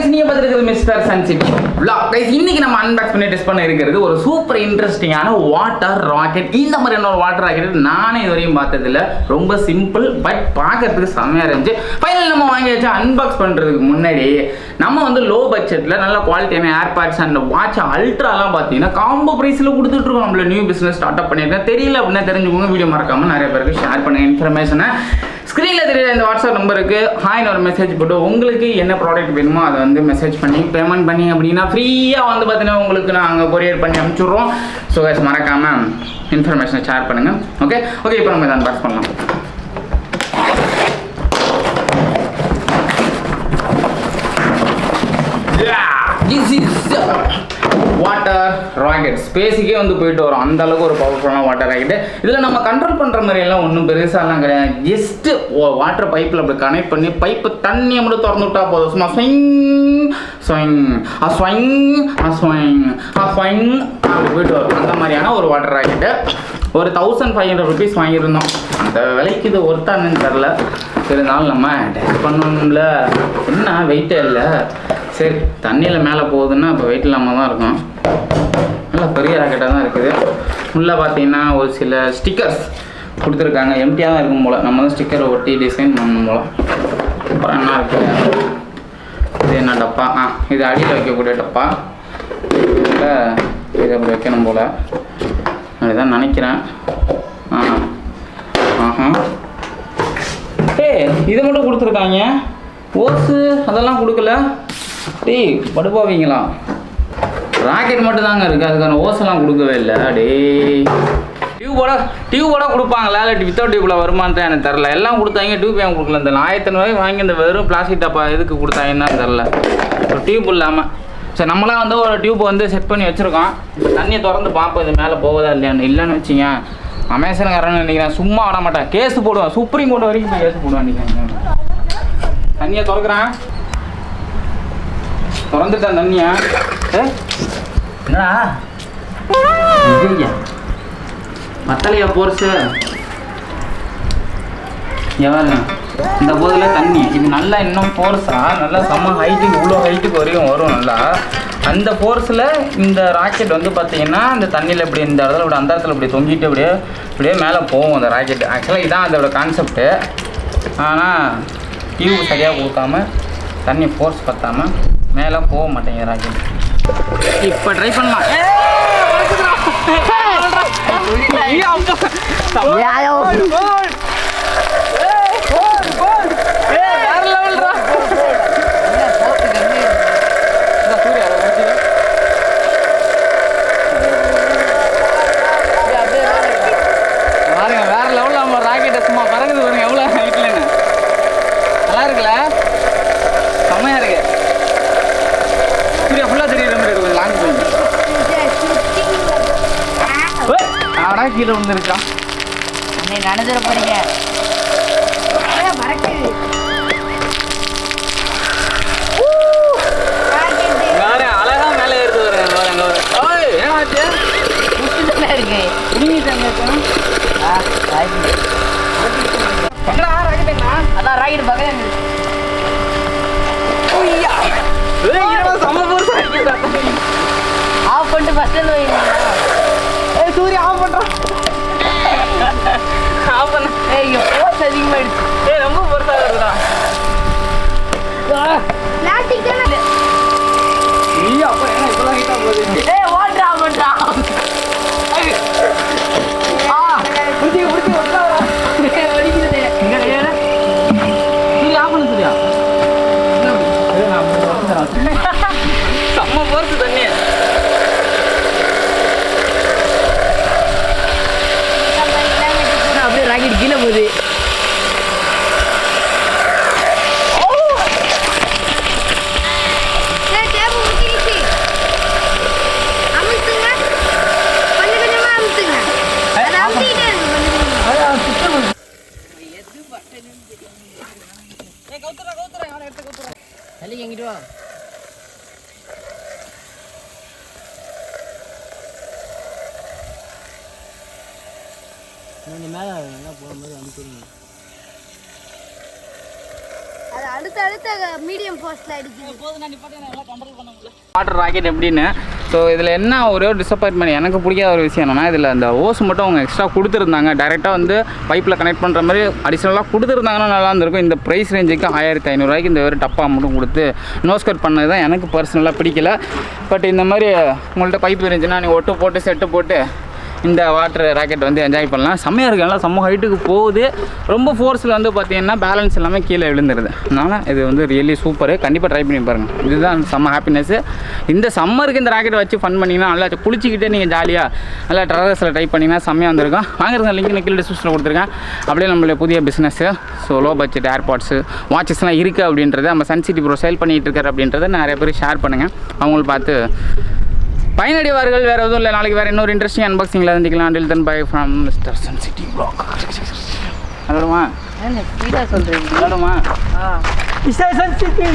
Guys நீங்க பார்த்துருக்கிறது mister சன்சிப் vlog. கைஸ் இன்னைக்கு நம்ம அன்பாக்ஸ் பண்ணி டெஸ்ட் பண்ண இருக்கிறது ஒரு சூப்பர் இன்ட்ரெஸ்டிங்கான வாட்டர் ராக்கெட் இந்த மாதிரியான ஒரு வாட்டர் ராக்கெட் நானே இது வரையும் பார்த்ததில்ல. ரொம்ப சிம்பிள் பட் பார்க்கறதுக்கு செம்மையாக இருந்துச்சு. ஃபைனல் நம்ம வாங்கி வச்சு அன்பாக்ஸ் பண்ணுறதுக்கு முன்னாடி நம்ம வந்து லோ பட்ஜெட்டில் நல்ல குவாலிட்டியான ஏர்பேட்ஸ் அண்ட் வாட்ச் அல்ட்ராலாம் பார்த்தீங்கன்னா காம்போ ப்ரைஸில் கொடுத்துட்ருக்கோம் நம்மள நியூ பிஸ்னஸ் ஸ்டார்ட் அப் பண்ணியிருக்கேன். தெரியல அப்படின்னா தெரிஞ்சுக்கோங்க. வீடியோ மறக்காமல் நிறைய பேருக்கு ஷேர் பண்ண இன்ஃபர்மேஷனை ஸ்க்ரீனில் தெரியுற இந்த வாட்ஸ்அப் நம்பருக்கு ஹாய்னு ஒரு மெசேஜ் போட்டு உங்களுக்கு என்ன ப்ராடக்ட் வேணுமோ அதை வந்து மெசேஜ் பண்ணி பேமெண்ட் பண்ணி அப்படின்னா ஃப்ரீயாக வந்து பார்த்தீங்கன்னா உங்களுக்கு நாங்கள் கொரியர் பண்ணி அனுப்பிச்சுட்றோம். ஸோ கேஸ் மறக்காமல் இன்ஃபர்மேஷனை ஷேர் பண்ணுங்கள் ஓகே ஓகே இப்போ நம்ம இதை அன்பாக்ஸ் பண்ணலாம். திஸ் இஸ் வாட்டர் ராக்கெட் ஸ்பேஸுக்கே வந்து போயிட்டு வரும். அந்த அளவுக்கு ஒரு பவர்ஃபுல்லான வாட்டர் ராக்கெட் இதில் நம்ம கண்ட்ரோல் பண்ணுற மாதிரி எல்லாம் ஒன்றும் பெருசாலாம் கிடையாது. ஜஸ்ட்டு வாட்டர் பைப்பில் அப்படி கனெக்ட் பண்ணி பைப்பு தண்ணியை மட்டும் திறந்து விட்டா போதும். சும்மா ஸ்வைங் ஸ்வைங் அ ஸ்வைங் ஆ ஸ்வைங் அ ஸ்வைங் அப்படி போயிட்டு வரும். அந்த மாதிரியான ஒரு வாட்டர் ராக்கெட்டு ஒரு தௌசண்ட் ஃபைவ் ஹண்ட்ரட் ருபீஸ் வாங்கியிருந்தோம். அந்த விலைக்கு இது ஒருத்தானுன்னு தெரில இருந்தாலும் நம்ம டெஸ்ட் பண்ணணும்ல என்ன வெயிட்டே இல்லை. சரி தண்ணியில் மேலே போகுதுன்னா இப்போ வெயிட் இல்லாமல் தான் இருக்கும். நல்லா பெரிய ராக்கெட்டாக தான் இருக்குது. உள்ளே பார்த்தீங்கன்னா ஒரு சில ஸ்டிக்கர்ஸ் கொடுத்துருக்காங்க. எம்டியாக தான் இருக்கும் போல். நம்ம தான் ஸ்டிக்கரை ஒட்டி டிசைன் பண்ணணும் போல். அப்புறம் என்ன இருக்குது இது என்ன டப்பா? ஆ இது அடியில் வைக்கக்கூடிய டப்பா. இதில் இதை அப்படி வைக்கணும் போல். அப்படிதான் நினைக்கிறேன். ஆ ஆஹா. ஏ இதை மட்டும் கொடுத்துருக்காங்க. ஓஸு அதெல்லாம் கொடுக்கல. டேய் படுப்பாவீங்களா ராக்கெட் மட்டும் தாங்க இருக்குது அதுக்கான ஓசெல்லாம் கொடுக்கவே இல்லை. டேய். டியூபோட டியூபோட கொடுப்பாங்களா இல்லை வித்தவுட் டியூப்பில் வருமானத்தை எனக்கு தெரில எல்லாம் கொடுத்தாங்க டியூப் ஏன் கொடுக்கல? இந்த ஆயிரத்தி ரூபாய் வாங்கி இந்த வெறும் பிளாஸ்டிக் டப்பா எதுக்கு கொடுத்தாங்கன்னு தான் தெரில ஒரு டியூப் இல்லாமல் சரி நம்மளாம் வந்து ஒரு டியூப் வந்து செட் பண்ணி வச்சுருக்கோம். தண்ணியை திறந்து பார்ப்போம். இது மேலே போகுதா இல்லையான்னு இல்லைன்னு வச்சிங்க அமேசான்காரன் நினைக்கிறேன். சும்மா விட மாட்டேன். கேஸ் போடுவேன். சுப்ரீம் கோர்ட் வரைக்கும் கேஸ் போடுவேன் நினைக்கிறேன். தண்ணியை திறக்கிறேன். திறந்துட்டேன் தண்ணியா. என்னடா? மத்தலையா போர்ஸு எவ்வளோ இந்த போதில் தண்ணி. இது நல்லா இன்னும் ஃபோர்ஸாக நல்லா செம்ம ஹைட்டுக்கு இவ்வளோ ஹைட்டுக்கு வரையும் வரும் நல்லா. அந்த ஃபோர்ஸில் இந்த ராக்கெட் வந்து பார்த்தீங்கன்னா இந்த தண்ணியில் இப்படி இந்த இடத்துல இப்படி அந்த இடத்துல இப்படி தொங்கிட்டு அப்படியே இப்படியே மேலே போகும் அந்த ராக்கெட் ஆக்சுவலாக இதுதான் அதோட கான்செப்ட்டு ஆனால் டியூப் சரியாக கொடுக்காம தண்ணி ஃபோர்ஸ் பற்றாமல் மேலே போக மாட்டேங்குது ராக்கெட் இப்போ ட்ரை பண்ணலாம். ஏய், அப்பா. ஏய், வேற levelடா. இந்த சூர்யா, அதை வச்சு. பாருங்க வேற லெவலில் நம்ம ராக்கெட்டை சும்மா பறக்குது பாருங்க எவ்வளோ ஹைட்லன்னு நல்லா இருக்குல்ல செம்மையா இருக்கு சூர்யா ஃபுல்லாக தெரியுற மாதிரி இருக்கு கொஞ்சம் லாங் போய் ஆடா கீழே வந்துருக்கான் அன்னை நடந்துட போறீங்க வேற அழகா மேலே ஏறுது ஒரு அங்கே ஒரு ஓய் ஏனாச்சு இருக்கு புடிங்கிட்டாங்க ஆ, ராக்கெட். என்னடா ராக்கெட்டுங்களா அதான் ராக்கெட் அடிக்குதா ஆஃப் பண்ணிட்டு ஃபர்ஸ்ட் இங்க ஃபோர்ஸ் அதிகமாயிடுச்சு ஏய் ரொம்ப போர்ஸா இருக்குடா நீ அப்ப என்ன இப்பலாம் ஹீட்டா போகுது ஏய் ஓட்றா ஓட்றா ஆ புடிச்சு புடிச்சு ஒட்டா ஏய், வலிக்குது இங்க ஏறு சூர்யா ஆஃப் பண்ணு சூர்யா ஏய் நான் வந்துறேன் செம்ம போர்ஸ் தண்ணி அப்படியே ராக்கெட் கீழே போகுது ஏய் கவுத்துறா கவுத்துறா அவனை எடுத்து கவுத்துறா தள்ளி எங்கிட்டு வா மேலே நல்லா போகும்போது அனுப்பிடுங்க அது அடுத்த அடுத்த மீடியம் போஸ்ட்ல அடிக்குது வாட்டர் ராக்கெட் எப்படின்னு ஸோ இதில் என்ன ஒரே ஒரு டிசப்பாயின்மெண்ட் எனக்கு பிடிக்காத ஒரு விஷயம் என்னன்னா இதில் அந்த ஓஸ் மட்டும் அவங்க எக்ஸ்ட்ரா கொடுத்துருந்தாங்க. டேரெக்டாக வந்து பைப்பில் கனெக்ட் பண்ணுற மாதிரி அடிஷ்னலாக கொடுத்துருந்தாங்கன்னா நல்லா இருந்திருக்கும். இந்த ப்ரைஸ் ரேஞ்சுக்கு ஆயிரத்தி ஐநூறுரூவாய்க்கு இந்த ஒரு டப்பா மட்டும் கொடுத்து நோஸ் கட் பண்ணது தான் எனக்கு பர்சனலாக பிடிக்கல. பட் இந்த மாதிரி உங்கள்கிட்ட பைப் இருந்துச்சுன்னா நீ ஒட்டு போட்டு செட்டு போட்டு இந்த வாட்டர் ராக்கெட் வந்து என்ஜாய் பண்ணலாம். செம்மையாக இருக்கு. நல்லா செம்ம ஹைட்டுக்கு போகுது. ரொம்ப ஃபோர்ஸில் வந்து பார்த்தீங்கன்னா பேலன்ஸ் எல்லாமே கீழே விழுந்துருது. அதனால் இது வந்து ரியலி சூப்பர் கண்டிப்பாக ட்ரை பண்ணி பாருங்கள் இதுதான் செம்ம ஹாப்பினஸ்ஸு இந்த சம்மருக்கு இந்த ராக்கெட் வச்சு ஃபன் பண்ணிங்கன்னா நல்லா குளிச்சிக்கிட்டே நீங்கள் ஜாலியாக நல்லா ட்ரெஸில் ட்ரை பண்ணிங்கன்னா செம்மையாக வந்திருக்கும். வாங்குறது லிங்க் கீழே டிஸ்கிரிப்ஷனில் கொடுத்துருக்கேன். அப்படியே நம்மளுடைய புதிய business so low budget AirPods வாட்சஸ்லாம் இருக்குது அப்படின்றத நம்ம சன் சிட்டி ப்ரோ சேல் பண்ணிகிட்டு இருக்காரு அப்படின்றத நிறைய பேர் ஷேர் பண்ணுங்கள் அவங்களுக்கு பார்த்து பயனடைவார்கள் வேறு எதுவும் இல்லை. நாளைக்கு வேறு இன்னொரு இன்ட்ரெஸ்டிங் அன்பாக்சிங்கில் இருந்துக்கலாம் until then bye from mister sun city blog விளாடுமா விளாடுமா ஆ மிஸ்டர் சன் சிட்டி